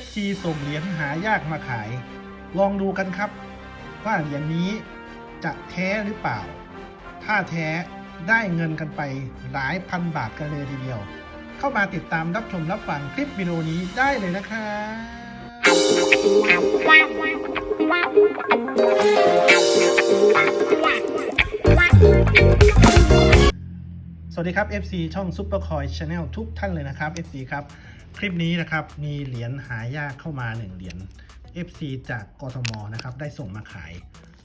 FC ส่งเหรียญหายากมาขาย ลองดูกันครับ ว่าเหรียญนี้จะแท้หรือเปล่า ถ้าแท้ได้เงินกันไปหลายพันบาทกันเลยทีเดียว เข้ามาติดตามรับชมรับฟังคลิปวิดีโอนี้ได้เลยนะครับ วัสดีครับ FC ช่อง Super Coin Channel ทุกท่านเลยนะครับ FC ครับ คลิปนี้นะครับมีเหรียญหายากเข้ามา 1 เหรียญ FC จากกทมนะครับได้ส่งมาขาย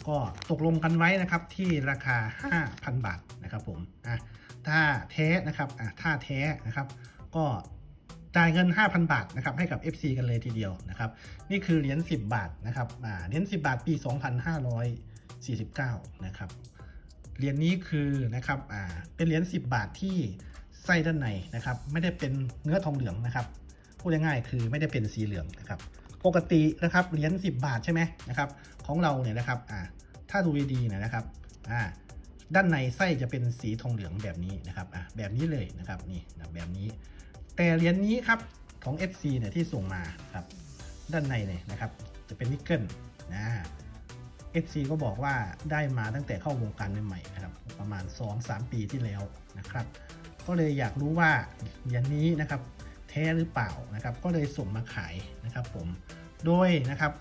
ก็ตกลงกันไว้นะครับที่ราคา 5,000 บาทนะครับผมอะถ้าแท้นะครับอะถ้าแท้นะครับ ก็จ่ายเงิน 5,000 บาทนะครับให้กับ FC กันเลยทีเดียวนะครับ นี่คือเหรียญ10 บาทนะครับอ่าเหรียญ10 บาทปี 2549 นะครับ เหรียญนี้คือนะครับอ่าเป็นเหรียญ10 บาทที่ไส้ด้านในนะครับ ไม่ได้เป็นเนื้อทองเหลืองนะครับพูดง่ายๆคือไม่ได้เป็นสีเหลืองนะครับ ปกตินะครับเหรียญ10 บาทใช่ไหมนะครับ ของเราเนี่ยนะครับอ่าถ้าดูดีๆเนยนะครับอ่าด้านในไส้จะเป็นสีทองเหลืองแบบนี้นะครับอ่าแบบนี้เลยนะครับนี่แบบนี้ แต่เหรียญนี้ครับของ FC เนี่ยที่ส่งมาครับด้านในเนี่ยนะครับ จะเป็นนิกเกิลนะ FC ก็บอกว่าได้มาตั้งแต่เข้าวงการใหม่ๆนะครับประมาณ 2-3 ปีที่แล้วนะครับ ก็เลยอยากรู้ว่าเหรียญนี้นะครับแท้หรือเปล่านะครับ ก็เลยส่งมาขายนะครับผมโดยนะครับ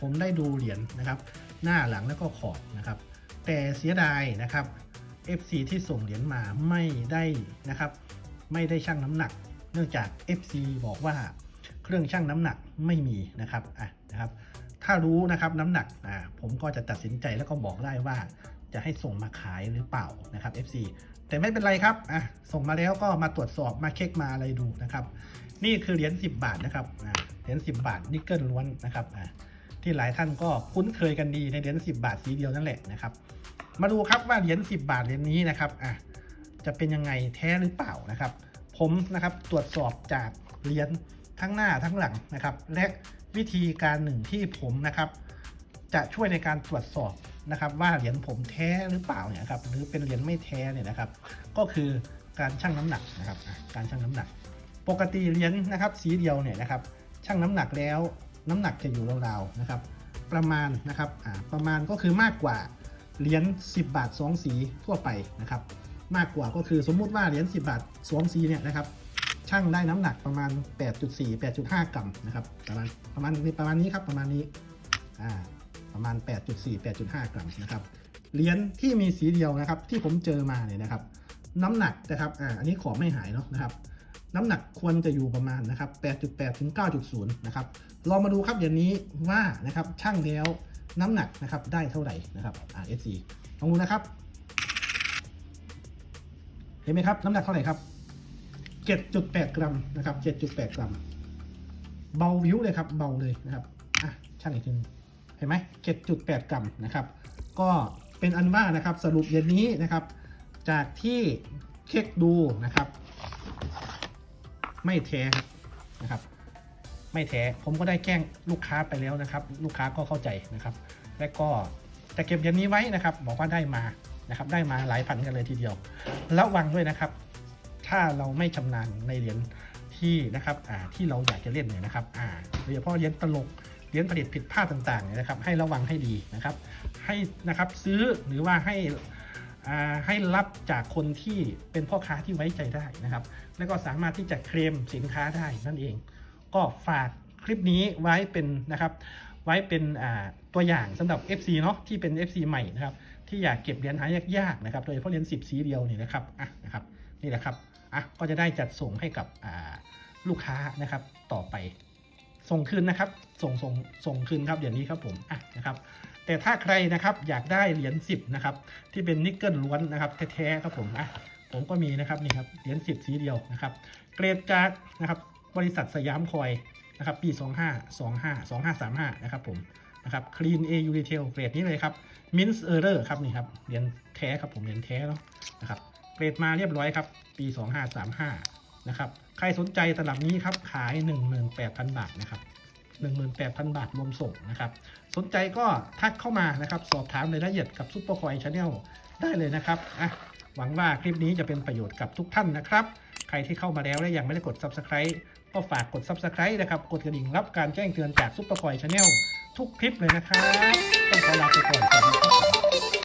ผมได้ดูเหรียญนะครับ หน้าหลังแล้วก็ขอบนะครับ แต่เสียดายนะครับ FC ที่ส่งเหรียญมาไม่ได้นะครับ ไม่ได้ชั่งน้ำหนัก เนื่องจาก FC บอกว่าเครื่องชั่งน้ำหนักไม่มีนะครับอะนะครับ ถ้ารู้นะครับน้ำหนักอ่าผมก็จะตัดสินใจแล้วก็บอกได้ว่าจะให้ส่งมาขายหรือเปล่านะครับ FC แต่ไม่เป็นไรครับอะส่งมาแล้วก็มาตรวจสอบมาเช็คมาอะไรดูนะครับ นี่คือเหรียญ10 บาทนะครับอ่าเหรียญ10 บาทนิกเกิลล้วนนะครับอ่าที่หลายท่านก็คุ้นเคยกันดีในเหรียญ10 บาทสีเดียวนั่นแหละนะครับ มาดูครับว่าเหรียญ10 บาทเหรียญนี้นะครับอะจะเป็นยังไงแท้หรือเปล่านะครับ ผมนะครับตรวจสอบจากเหรียญทั้งหน้าทั้งหลังนะครับ และ วิธีการหนึ่งที่ผมนะครับ จะช่วยในการตรวจสอบนะครับ ว่าเหรียญผมแท้หรือเปล่าเนี่ยครับหรือเป็นเหรียญไม่แท้เนี่ยนะครับ ก็คือการชั่งน้ำหนักนะครับการชั่งน้ำหนัก ปกติเหรียญนะครับ สีเดียวเนี่ยนะครับชั่งน้ำหนักแล้วน้ำหนักจะอยู่ราวๆนะครับ ประมาณนะครับอ่าประมาณก็คือมากกว่าเหรียญ10 บาท 2 สีทั่วไปนะครับ มากกว่าก็คือสมมุติว่าเหรียญ10 บาท 2 สีเนี่ยนะครับ ช่างได้น้ำหนักประมาณ 8.4 8.5 กรัมนะครับประมาณประมาณนี้ประมาณนี้ครับประมาณนี้อ่าประมาณ 8.4 8.5 กรัมนะครับเหรียญที่มีสีเดียวนะครับที่ผมเจอมาเนี่ยนะครับ น้ำหนักนะครับอ่าอันนี้ขอไม่หายเนาะนะครับน้ำหนักควรจะอยู่ประมาณนะครับ 8.8 ถึง 9.0 นะครับ ลองมาดูครับอย่างนี้ว่านะครับช่างแล้วน้ำหนักนะครับได้เท่าไหร่นะครับ RSC ลองดูนะครับ เห็นไหมครับ น้ำหนักเท่าไหร่ครับ 7.8 กรัมนะครับ 7.8 กรัม เบาวิวเลยครับ เบาเลยนะครับ อะช่างอีกทึงเห็นไหม7.8 กรัมนะครับ ก็เป็นอันว่านะครับสรุปเย็นนี้นะครับ จากที่เช็คดูนะครับ ไม่แท้นะครับ ไม่แท้ผมก็ได้แจ้งลูกค้าไปแล้วนะครับ ลูกค้าก็เข้าใจนะครับ และก็จะเก็บเหรียญนี้ไว้นะครับ บอกว่าได้มานะครับ ได้มาหลายพันกันเลยทีเดียวระวังด้วยนะครับ ถ้าเราไม่ชำนาญในเหรียญที่นะครับที่เราอยากจะเล่นเนี่ยนะครับโดยเฉพาะเหรียญตลกเหรียญผลิตผิดพลาดต่างๆเนี่ยนะครับ ให้ระวังให้ดีนะครับ ให้นะครับซื้อหรือว่าให้ให้รับจากคนที่เป็นพ่อค้าที่ไว้ใจได้นะครับ แล้วก็สามารถที่จะเคลมสินค้าได้นั่นเอง ก็ฝากคลิปนี้ไว้เป็นนะครับ ไว้เป็นตัวอย่างสำหรับ FC เนาะที่เป็น FC ใหม่นะครับ ที่อยากเก็บเหรียญหายากๆนะครับ โดยเฉพาะเหรียญ10 สีเดียวนี่นะครับอะนะครับ นี่แหละครับอะก็จะได้จัดส่งให้กับลูกค้านะครับต่อไป ส่งคืนนะครับส่งส่งส่งคืนครับเดี๋ยวนี้ครับผมอะนะครับแต่ถ้าใครนะครับอยากได้เหรียญ10นะครับที่เป็นนิกเกิลล้วนนะครับแท้ๆครับผมอะผมก็มีนะครับนี่ครับเหรียญ10 สีเดียวนะครับเกรดจากนะครับบริษัทสยามคอยนะครับปี 25 25 2535นะครับผมนะครับ Clean AU Retail เกรดนี้เลยครับ Mint Error ครับนี่ครับเหรียญแท้ครับผมเหรียญแท้เนาะนะครับ เกรดมาเรียบร้อยครับ ปี 2535 นะครับ ใครสนใจตลับนี้ครับ ขาย 18,000 บาทนะครับ 18,000 บาทรวมส่งนะครับ สนใจก็ทักเข้ามานะครับ สอบถามรายละเอียดกับซุปเปอร์คอยชาแนลได้เลยนะครับอะหวังว่าคลิปนี้จะเป็นประโยชน์กับทุกท่านนะครับ ใครที่เข้ามาแล้วและยังไม่ได้กด Subscribe ก็ฝากกด Subscribe นะครับ กดกระดิ่งรับการแจ้งเตือนจากซุปเปอร์คอยชาแนลทุกคลิปเลยนะครับ ต้องขอลาไปก่อนสวัสดีครับ